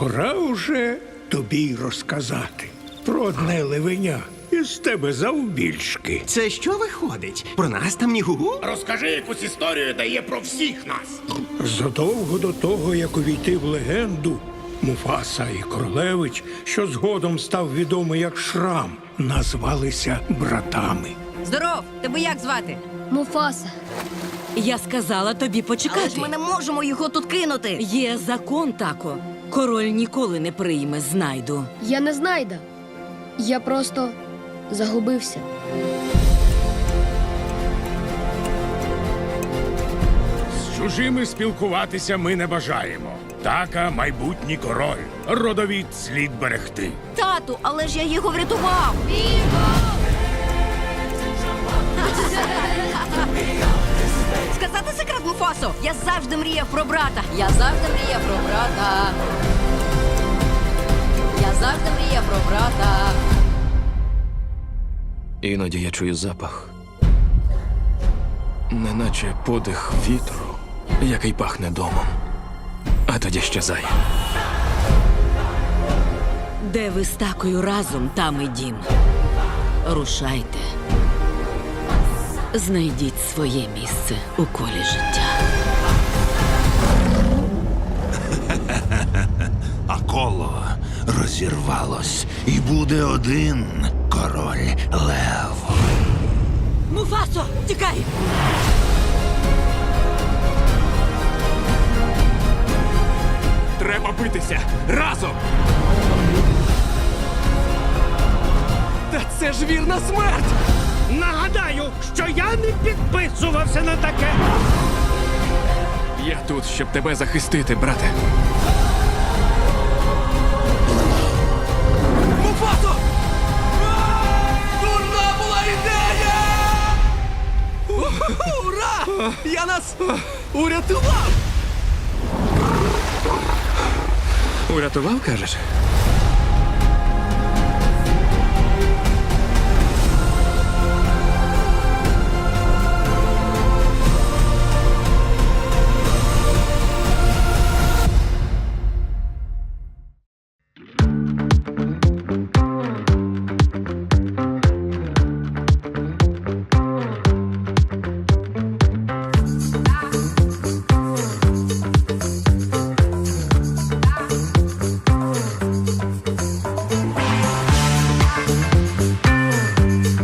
Пора уже тобі й розказати про одне левеня із тебе завбільшки. Це що виходить? Про нас там ні гу? Розкажи якусь історію, де є про всіх нас. Задовго до того, як увійти в легенду, Муфаса і Королевич, що згодом став відомий як Шрам, назвалися братами. Здоров! Тебе як звати? Муфаса. Я сказала тобі почекати. Але ж ми не можемо його тут кинути. Є закон, тако. Король ніколи не прийме знайду. Я не знайда. Я просто загубився. З чужими спілкуватися ми не бажаємо. Така майбутній король. Родовід слід берегти. Тату, але ж я його врятував. Сказати секрет Я завжди мріяв про брата. Я завжди мріяв про брата. Я завжди мріяв про брата. Іноді я чую запах, неначе подих вітру, який пахне домом, а тоді щезає. Де ви з такою разом, там і дім. Рушайте. Знайдіть своє місце у колі життя. а коло розірвалось, і буде один король лев. Муфасо, тікай! Треба битися разом. Та це ж вірна смерть! Що я не підписувався на таке. Я тут, щоб тебе захистити, брате. Муфасо! Дурна була ідея! Ура! Я нас урятував! Урятував, кажеш?